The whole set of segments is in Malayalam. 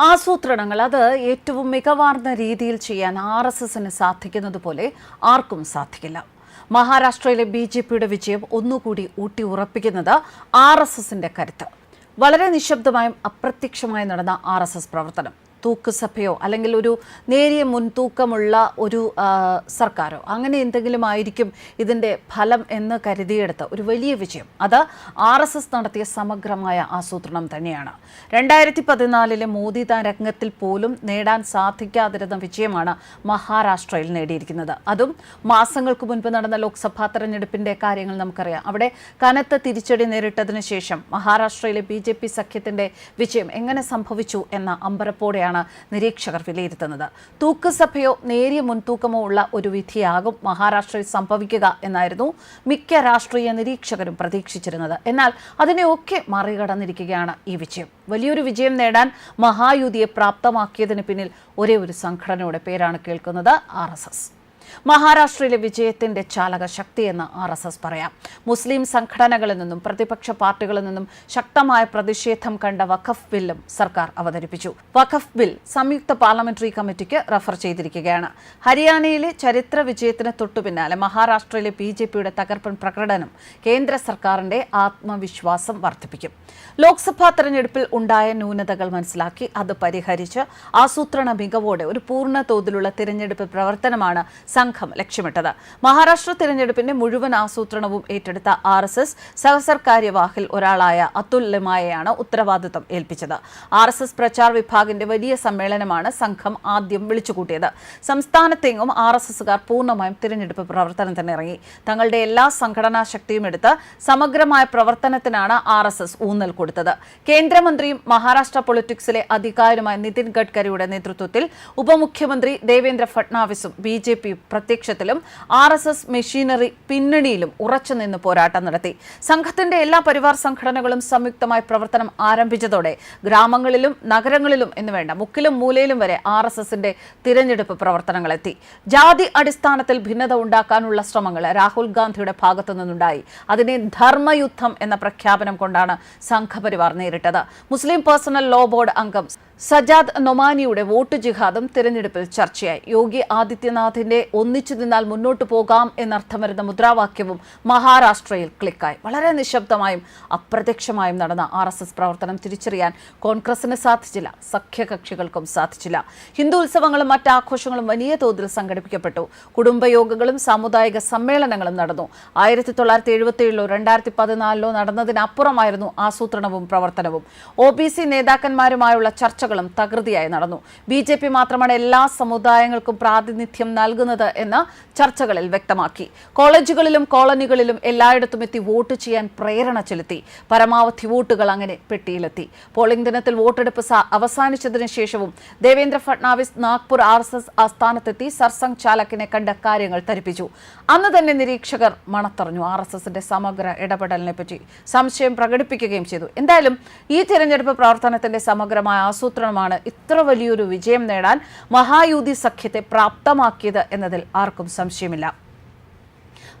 ആസൂത്രണങ്ങൾ അത് ഏറ്റവും മികവാർന്ന രീതിയിൽ ചെയ്യാൻ ആർ എസ് എസിന് സാധിക്കുന്നത് പോലെ ആർക്കും സാധിക്കില്ല. മഹാരാഷ്ട്രയിലെ ബി ജെ പിയുടെ വിജയം ഒന്നുകൂടി ഊട്ടി ഉറപ്പിക്കുന്നത് ആർ എസ് എസിന്റെ കരുത്ത്. വളരെ നിശബ്ദമായും അപ്രത്യക്ഷമായും നടന്ന ആർ എസ് എസ് പ്രവർത്തനം. തൂക്കുസഭയോ അല്ലെങ്കിൽ ഒരു നേരിയ മുൻതൂക്കമുള്ള ഒരു സർക്കാരോ അങ്ങനെ എന്തെങ്കിലും ആയിരിക്കും ഇതിന്റെ ഫലം എന്ന് കരുതിയെടുത്ത ഒരു വലിയ വിജയം. അത് ആർ എസ് എസ് നടത്തിയ സമഗ്രമായ ആസൂത്രണം തന്നെയാണ്. രണ്ടായിരത്തി പതിനാലിലെ മോദി താൻ രംഗത്തിൽ പോലും നേടാൻ സാധിക്കാതിരുന്ന വിജയമാണ് മഹാരാഷ്ട്രയിൽ നേടിയിരിക്കുന്നത്. അതും മാസങ്ങൾക്ക് മുൻപ് നടന്ന ലോക്സഭാ തെരഞ്ഞെടുപ്പിന്റെ കാര്യങ്ങൾ നമുക്കറിയാം. അവിടെ കനത്ത തിരിച്ചടി നേരിട്ടതിനു ശേഷം മഹാരാഷ്ട്രയിലെ ബി സഖ്യത്തിന്റെ വിജയം എങ്ങനെ സംഭവിച്ചു എന്ന അമ്പരപ്പോടെയാണ് നിരീക്ഷകർ വിലയിരുത്തുന്നത്. തൂക്കുസഭയോ നേരിയ മുൻതൂക്കമോ ഉള്ള ഒരു വിധിയാകും മഹാരാഷ്ട്രയിൽ സംഭവിക്കുക എന്നായിരുന്നു മിക്ക രാഷ്ട്രീയ നിരീക്ഷകരും പ്രതീക്ഷിച്ചിരുന്നത്. എന്നാൽ അതിനെയൊക്കെ മറികടന്നിരിക്കുകയാണ് ഈ വിജയം. വലിയൊരു വിജയം നേടാൻ മഹായുതിയെ പ്രാപ്തമാക്കിയതിന് പിന്നിൽ ഒരേ ഒരു സംഘടനയുടെ പേരാണ് കേൾക്കുന്നത് ആർ മഹാരാഷ്ട്രയിലെ വിജയത്തിന്റെ ചാലക ശക്തിയെന്ന് ആർ എസ് എസ് പറയാം. മുസ്ലിം സംഘടനകളിൽ നിന്നും പ്രതിപക്ഷ പാർട്ടികളിൽ നിന്നും ശക്തമായ പ്രതിഷേധം കണ്ട വഖഫ് ബില്ലും സർക്കാർ അവതരിപ്പിച്ചു. വഖഫ് ബിൽ സംയുക്ത പാർലമെന്ററി കമ്മിറ്റിക്ക് റഫർ ചെയ്തിരിക്കുകയാണ്. ഹരിയാനയിലെ ചരിത്ര വിജയത്തിന് തൊട്ടുപിന്നാലെ മഹാരാഷ്ട്രയിലെ ബി ജെ പിയുടെ തകർപ്പൻ പ്രകടനം കേന്ദ്ര സർക്കാരിന്റെ ആത്മവിശ്വാസം വർദ്ധിപ്പിക്കും. ലോക്സഭാ തെരഞ്ഞെടുപ്പിൽ ഉണ്ടായ ന്യൂനതകൾ മനസ്സിലാക്കി അത് പരിഹരിച്ച് ആസൂത്രണ മികവോടെ ഒരു പൂർണ തോതിലുള്ള തിരഞ്ഞെടുപ്പ് പ്രവർത്തനമാണ് സംഘം ലക്ഷ്യമിട്ടത്. മഹാരാഷ്ട്ര തിരഞ്ഞെടുപ്പിന്റെ മുഴുവൻ ആസൂത്രണവും ഏറ്റെടുത്ത ആർ എസ് എസ് സഹസർ കാര്യവാഹിൽ ഒരാളായ അതുൽ ലിമായെയാണ് ഉത്തരവാദിത്തം ഏൽപ്പിച്ചത്. ആർ എസ് എസ് പ്രചാർ വിഭാഗിന്റെ വലിയ സമ്മേളനമാണ് സംഘം ആദ്യം വിളിച്ചുകൂട്ടിയത്. സംസ്ഥാനത്തെങ്ങും ആർ എസ് എസുകാർ പൂർണമായും തിരഞ്ഞെടുപ്പ് പ്രവർത്തനത്തിന് ഇറങ്ങി. തങ്ങളുടെ എല്ലാ സംഘടനാ ശക്തിയും എടുത്ത് സമഗ്രമായ പ്രവർത്തനത്തിനാണ് ആർ എസ് എസ് ഊന്നൽ കൊടുത്തത്. കേന്ദ്രമന്ത്രിയും മഹാരാഷ്ട്ര പൊളിറ്റിക്സിലെ അധികാരമായ നിതിൻ ഗഡ്കരിയുടെ നേതൃത്വത്തിൽ ഉപമുഖ്യമന്ത്രി ദേവേന്ദ്ര ഫട്നാവിസും ബി ജെ പി പ്രത്യക്ഷത്തിലും ആർ എസ് എസ് മെഷീനറി പിന്നണിയിലും ഉറച്ചുനിന്ന് പോരാട്ടം നടത്തി. സംഘത്തിന്റെ എല്ലാ പരിവാർ സംഘടനകളും സംയുക്തമായി പ്രവർത്തനം ആരംഭിച്ചതോടെ ഗ്രാമങ്ങളിലും നഗരങ്ങളിലും എന്ന് വേണ്ട മുക്കിലും മൂലയിലും വരെ ആർ എസ് എസിന്റെ തിരഞ്ഞെടുപ്പ് പ്രവർത്തനങ്ങളെത്തി. ജാതി അടിസ്ഥാനത്തിൽ ഭിന്നത ഉണ്ടാക്കാനുള്ള ശ്രമങ്ങൾ രാഹുൽ ഗാന്ധിയുടെ ഭാഗത്തു നിന്നുണ്ടായി. അതിനെ ധർമ്മയുദ്ധം എന്ന പ്രഖ്യാപനം കൊണ്ടാണ് സംഘപരിവാർ നേരിട്ടത്. മുസ്ലിം പേഴ്സണൽ ലോ ബോർഡ് അംഗം സജാദ് നൊമാനിയുടെ വോട്ട് ജിഹാദും തിരഞ്ഞെടുപ്പിൽ ചർച്ചയായി. യോഗി ആദിത്യനാഥിന്റെ ഒന്നിച്ചു നിന്നാൽ മുന്നോട്ട് പോകാം എന്നർത്ഥം വരുന്ന മുദ്രാവാക്യവും മഹാരാഷ്ട്രയിൽ ക്ലിക്കായി. വളരെ നിശബ്ദമായും അപ്രത്യക്ഷമായും നടന്ന ആർ എസ് എസ് പ്രവർത്തനം തിരിച്ചറിയാൻ കോൺഗ്രസിന് സാധിച്ചില്ല. സഖ്യകക്ഷികൾക്കും സാധിച്ചില്ല. ഹിന്ദു ഉത്സവങ്ങളും മറ്റ് ആഘോഷങ്ങളും വലിയ തോതിൽ സംഘടിപ്പിക്കപ്പെട്ടു. കുടുംബയോഗങ്ങളും സാമുദായിക സമ്മേളനങ്ങളും നടന്നു. ആയിരത്തി തൊള്ളായിരത്തി എഴുപത്തി ഏഴിലോ രണ്ടായിരത്തി പതിനാലിലോ നടന്നതിനപ്പുറമായിരുന്നു ആസൂത്രണവും പ്രവർത്തനവും. ഒ ബി സി നേതാക്കന്മാരുമായുള്ള ചർച്ചകളും തകൃതിയായി നടന്നു. ബി ജെ പി മാത്രമാണ് എല്ലാ സമുദായങ്ങൾക്കും പ്രാതിനിധ്യം നൽകുന്നത് എന്ന് ചർച്ചകളിൽ വ്യക്തമാക്കി. കോളേജുകളിലും കോളനികളിലും എല്ലായിടത്തും എത്തി വോട്ട് ചെയ്യാൻ പ്രേരണ ചെലുത്തി. പരമാവധി വോട്ടുകൾ അങ്ങനെ പെട്ടിയിലെത്തി. പോളിംഗ് ദിനത്തിൽ വോട്ടെടുപ്പ് അവസാനിച്ചതിനു ശേഷവും Devendra Fadnavis Nagpur R S S ആസ്ഥാനത്തെത്തി സർസംഘ് ചാലക്കിനെ കണ്ട കാര്യങ്ങൾ ധരിപ്പിച്ചു. അന്ന് തന്നെ നിരീക്ഷകർ മണത്തറിഞ്ഞു. ആർ എസ് എസിന്റെ സമഗ്ര ഇടപെടലിനെ പറ്റി സംശയം പ്രകടിപ്പിക്കുകയും ചെയ്തു. എന്തായാലും ഈ തിരഞ്ഞെടുപ്പ് പ്രവർത്തനത്തിന്റെ സമഗ്രമായ ആസൂത്രണമാണ് ഇത്ര വലിയൊരു വിജയം നേടാൻ മഹായൂതി സഖ്യത്തെ പ്രാപ്തമാക്കിയത് എന്നതിൽ ആർക്കും സംശയമില്ല.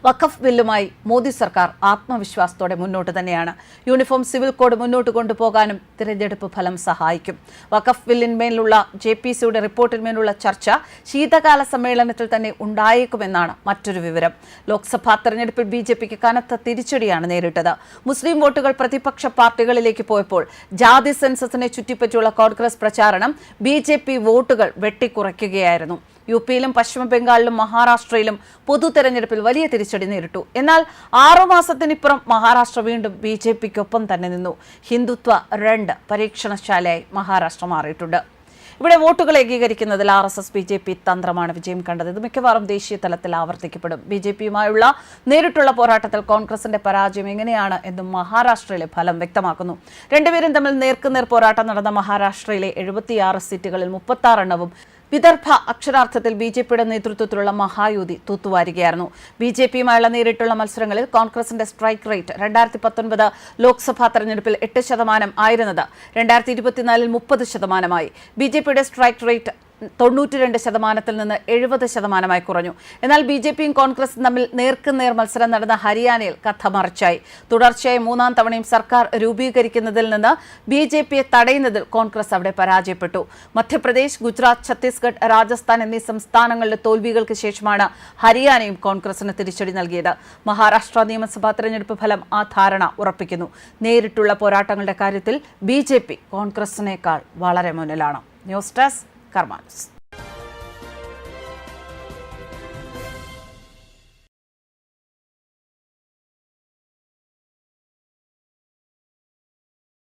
വഖഫ് ബില്ലുമായി മോദി സർക്കാർ ആത്മവിശ്വാസത്തോടെ മുന്നോട്ട് തന്നെയാണ്. യൂണിഫോം സിവിൽ കോഡ് മുന്നോട്ട് കൊണ്ടുപോകാനും തിരഞ്ഞെടുപ്പ് ഫലം സഹായിക്കും. വഖഫ് ബില്ലിന്മേലുള്ള ജെ പി സിയുടെ റിപ്പോർട്ടിന്മേലുള്ള ചർച്ച ശീതകാല സമ്മേളനത്തിൽ തന്നെ ഉണ്ടായേക്കുമെന്നാണ് മറ്റൊരു വിവരം. ലോക്സഭാ തെരഞ്ഞെടുപ്പിൽ ബി ജെ പിക്ക് കനത്ത തിരിച്ചടിയാണ് നേരിട്ടത്. മുസ്ലിം വോട്ടുകൾ പ്രതിപക്ഷ പാർട്ടികളിലേക്ക് പോയപ്പോൾ ജാതി സെൻസസിനെ ചുറ്റിപ്പറ്റിയുള്ള കോൺഗ്രസ് പ്രചാരണം ബി വോട്ടുകൾ വെട്ടിക്കുറയ്ക്കുകയായിരുന്നു. യു പിയിലും പശ്ചിമ ബംഗാളിലും മഹാരാഷ്ട്രയിലും പൊതു തെരഞ്ഞെടുപ്പിൽ വലിയ തിരിച്ചടി നേരിട്ടു. എന്നാൽ ആറുമാസത്തിനിപ്പുറം മഹാരാഷ്ട്ര വീണ്ടും ബി ജെ പിക്കൊപ്പം തന്നെ നിന്നു. ഹിന്ദുത്വ രണ്ട് പരീക്ഷണശാലയായി മഹാരാഷ്ട്ര മാറിയിട്ടുണ്ട്. ഇവിടെ വോട്ടുകൾ ഏകീകരിക്കുന്നതിൽ R S S B J P തന്ത്രമാണ് വിജയം കണ്ടത്. ഇത് മിക്കവാറും ദേശീയ തലത്തിൽ ആവർത്തിക്കപ്പെടും. ബി ജെ പിയുമായുള്ള നേരിട്ടുള്ള പോരാട്ടത്തിൽ കോൺഗ്രസിന്റെ പരാജയം എങ്ങനെയാണ് എന്നും മഹാരാഷ്ട്രയിലെ ഫലം വ്യക്തമാക്കുന്നു. രണ്ടുപേരും തമ്മിൽ നേർക്കുനേർ പോരാട്ടം നടന്ന മഹാരാഷ്ട്രയിലെ എഴുപത്തിയാറ് സീറ്റുകളിൽ മുപ്പത്തി എണ്ണവും വിദർഭ അക്ഷരാർത്ഥത്തിൽ ബി ജെ പിയുടെ നേതൃത്വത്തിലുള്ള മഹായുതി തൂത്തുവാരുകയായിരുന്നു. ബി ജെ പിയുമായുള്ള നേരിട്ടുള്ള മത്സരങ്ങളിൽ കോൺഗ്രസിന്റെ സ്ട്രൈക്ക് റേറ്റ് രണ്ടായിരത്തി പത്തൊൻപത് ലോക്സഭാ തെരഞ്ഞെടുപ്പിൽ എട്ട് ശതമാനം ആയിരുന്നത് രണ്ടായിരത്തി ഇരുപത്തിനാലിൽ മുപ്പത് ശതമാനമായി. ബി ജെ പിയുടെ സ്ട്രൈക്ക് റേറ്റ് തൊണ്ണൂറ്റി രണ്ട് ശതമാനത്തിൽ നിന്ന് എഴുപത് ശതമാനമായി കുറഞ്ഞു. എന്നാൽ ബി ജെ പിയും കോൺഗ്രസും തമ്മിൽ നേർക്കുനേർ മത്സരം നടന്ന ഹരിയാനയിൽ കഥ മറിച്ചായി. തുടർച്ചയായി മൂന്നാം തവണയും സർക്കാർ രൂപീകരിക്കുന്നതിൽ നിന്ന് ബി ജെ പിയെ തടയുന്നതിൽ കോൺഗ്രസ് അവിടെ പരാജയപ്പെട്ടു. മധ്യപ്രദേശ് ഗുജറാത്ത് ഛത്തീസ്ഗഡ് രാജസ്ഥാൻ എന്നീ സംസ്ഥാനങ്ങളിലെ തോൽവികൾക്ക് ശേഷമാണ് ഹരിയാനയും കോൺഗ്രസിന് തിരിച്ചടി നൽകിയത്. മഹാരാഷ്ട്ര നിയമസഭാ തെരഞ്ഞെടുപ്പ് ഫലം ആ ധാരണ ഉറപ്പിക്കുന്നു. നേരിട്ടുള്ള പോരാട്ടങ്ങളുടെ കാര്യത്തിൽ ബി കോൺഗ്രസിനേക്കാൾ വളരെ മുന്നിലാണ്. News desk Carvalhos.